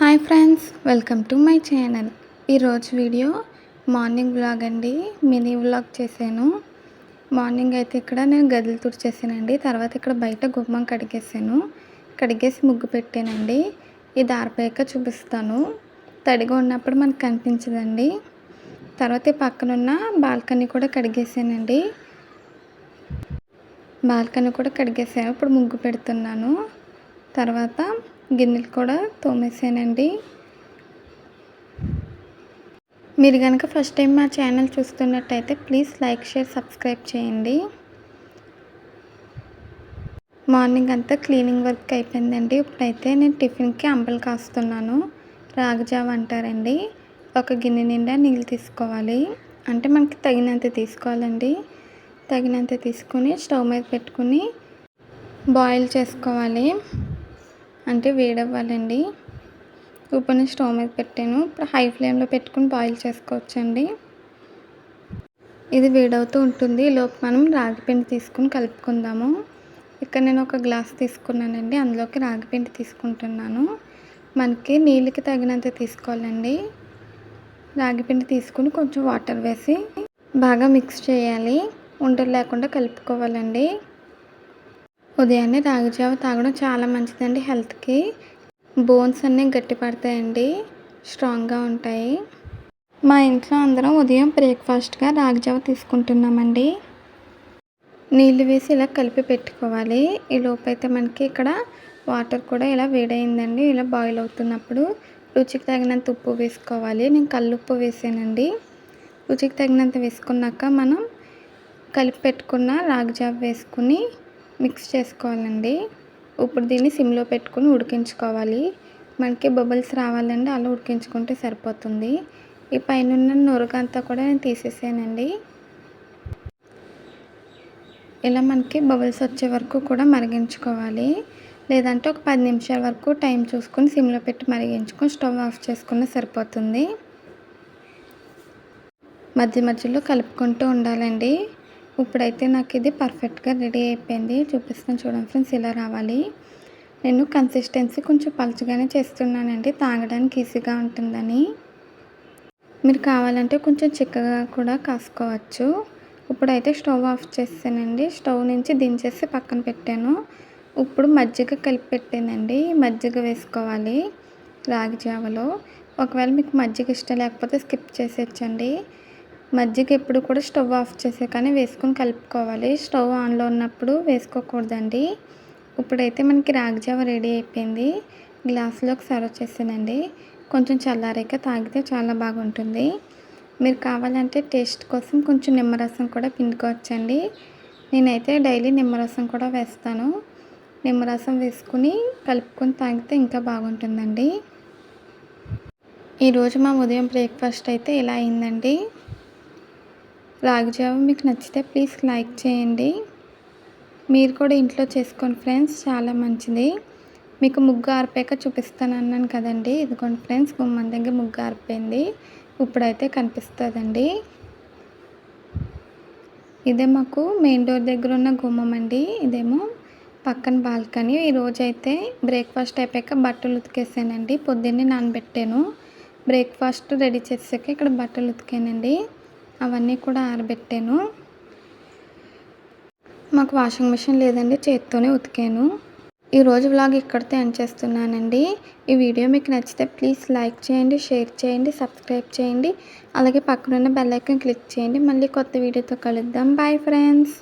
Hi friends welcome to my channel. ఈరోజు video morning vlog అండి. Mini vlog చేశాను. Morning అయితే ఇక్కడ నేను గదులు తుడిచేసానండి. తర్వాత ఇక్కడ బయట గుమ్మం కడిగేసాను. కడిగేసి ముగ్గు పెట్టానండి. ఈ దారిపోయాక చూపిస్తాను. తడిగా ఉన్నప్పుడు మనకు కనిపించదండి. తర్వాత ఈ పక్కనున్న బాల్కనీ కూడా కడిగేసానండి. బాల్కనీ కూడా కడిగేసాను. ఇప్పుడు ముగ్గు పెడుతున్నాను. తర్వాత గిన్నెలు కూడా తోమేసానండి. మీరు కనుక ఫస్ట్ టైం మా ఛానల్ చూస్తున్నట్టయితే ప్లీజ్ లైక్ షేర్ సబ్స్క్రైబ్ చేయండి. మార్నింగ్ అంతా క్లీనింగ్ వర్క్ అయిపోయిందండి. ఇప్పుడైతే నేను టిఫిన్కి అంబలు కాస్తున్నాను. రాగజావ అంటారండి. ఒక గిన్నె నిండా నీళ్ళు తీసుకోవాలి. అంటే మనకి తగినంత తీసుకోవాలండి. తగినంత తీసుకొని స్టవ్ మీద పెట్టుకుని బాయిల్ చేసుకోవాలి. అంటే వేడవ్వాలండి. ఉప్పుని స్టవ్ మీద పెట్టాను. ఇప్పుడు హై ఫ్లేమ్లో పెట్టుకుని బాయిల్ చేసుకోవచ్చండి. ఇది వేడవుతూ ఉంటుంది. లోపు మనం రాగిపిండి తీసుకుని కలుపుకుందాము. ఇక్కడ నేను ఒక గ్లాస్ తీసుకున్నానండి. అందులోకి రాగిపిండి తీసుకుంటున్నాను. మనకి నీళ్ళకి తగినంత తీసుకోవాలండి. రాగిపిండి తీసుకుని కొంచెం వాటర్ వేసి బాగా మిక్స్ చేయాలి. ఉండలు లేకుండా కలుపుకోవాలండి. ఉదయాన్నే రాగిజావ తాగడం చాలా మంచిదండి హెల్త్కి. బోన్స్ అన్నీ గట్టి పడతాయండి. స్ట్రాంగ్గా ఉంటాయి. మా ఇంట్లో అందరం ఉదయం బ్రేక్ఫాస్ట్గా రాగిజావ తీసుకుంటున్నామండి. నీళ్ళు వేసి ఇలా కలిపి పెట్టుకోవాలి. ఈ లోపైతే మనకి ఇక్కడ వాటర్ కూడా ఇలా వేడైందండి ఇలా బాయిల్ అవుతున్నప్పుడు రుచికి తగినంత ఉప్పు వేసుకోవాలి. నేను కల్లుప్పు వేసానండి. రుచికి తగినంత వేసుకున్నాక మనం కలిపి పెట్టుకున్న రాగిజావ వేసుకుని మిక్స్ చేసుకోవాలండి. ఇప్పుడు దీన్ని సిమ్లో పెట్టుకుని ఉడికించుకోవాలి. మనకి బబుల్స్ రావాలండి అలా ఉడికించుకుంటే సరిపోతుంది. ఈ పైన నొరుగంతా కూడా నేను తీసేసానండి. ఇలా మనకి బబుల్స్ వచ్చే వరకు కూడా మరిగించుకోవాలి. లేదంటే ఒక పది నిమిషాల వరకు టైం చూసుకొని సిమ్లో పెట్టి మరిగించుకొని స్టవ్ ఆఫ్ చేసుకున్న సరిపోతుంది. మధ్య మధ్యలో కలుపుకుంటూ ఉండాలండి. ఇప్పుడైతే నాకు ఇది పర్ఫెక్ట్గా రెడీ అయిపోయింది. చూపిస్తాను చూడండి ఫ్రెండ్స్ ఇలా రావాలి. నేను కన్సిస్టెన్సీ కొంచెం పలుచగానే చేస్తున్నానండి. తాగడానికి ఈజీగా ఉంటుందని. మీరు కావాలంటే కొంచెం చిక్కగా కూడా కాసుకోవచ్చు. ఇప్పుడైతే స్టవ్ ఆఫ్ చేసానండి స్టవ్ నుంచి దించేసి పక్కన పెట్టాను. ఇప్పుడు మజ్జిగ కలిపి పెట్టానండి. మజ్జిగ వేసుకోవాలి రాగి జావలో. ఒకవేళ మీకు మజ్జిగ ఇష్టం లేకపోతే స్కిప్ చేసేయచ్చండి. మజ్జిగ ఎప్పుడు కూడా స్టవ్ ఆఫ్ చేసే కానీ వేసుకొని కలుపుకోవాలి. స్టవ్ ఆన్లో ఉన్నప్పుడు వేసుకోకూడదండి. ఇప్పుడైతే మనకి రాగిజావ రెడీ అయిపోయింది. గ్లాసులోకి సర్వ్ చేసానండి కొంచెం చల్లారాక తాగితే చాలా బాగుంటుంది. మీరు కావాలంటే టేస్ట్ కోసం కొంచెం నిమ్మరసం కూడా పిండుకోవచ్చండి. నేనైతే డైలీ నిమ్మరసం కూడా వేస్తాను. నిమ్మరసం వేసుకుని కలుపుకొని తాగితే ఇంకా బాగుంటుందండి. ఈరోజు మా ఉదయం బ్రేక్ఫాస్ట్ అయితే ఇలా అయిందండి. రాగి జావ మీకు నచ్చితే ప్లీజ్ లైక్ చేయండి. మీరు కూడా ఇంట్లో చేసుకోండి ఫ్రెండ్స్ చాలా మంచిది. మీకు ముగ్గు ఆరిపోయాక చూపిస్తాను అన్నాను కదండి. ఇదిగోండి ఫ్రెండ్స్ గుమ్మం దగ్గర ముగ్గు ఆరిపోయింది. ఇప్పుడైతే కనిపిస్తుందండి. ఇదే మాకు మెయిన్ డోర్ దగ్గర ఉన్న గుమ్మం అండి. ఇదేమో పక్కన బాల్కనీ. ఈరోజు అయితే బ్రేక్ఫాస్ట్ అయిపోయాక బట్టలు ఉతికేసానండి. పొద్దున్నే నానబెట్టాను. బ్రేక్ఫాస్ట్ రెడీ చేసాక ఇక్కడ బట్టలు ఉతికానండి. అవన్నీ కూడా ఆరబెట్టాను. మాకు వాషింగ్ మిషన్ లేదండి చేత్తోనే ఉతికాను. ఈరోజు వ్లాగ్ ఇక్కడితో ఎండ్ చేస్తున్నానండి. ఈ వీడియో మీకు నచ్చితే ప్లీజ్ లైక్ చేయండి షేర్ చేయండి సబ్స్క్రైబ్ చేయండి. అలాగే పక్కనున్న బెల్ ఐకాన్ క్లిక్ చేయండి. మళ్ళీ కొత్త వీడియోతో కలుద్దాం. Bye friends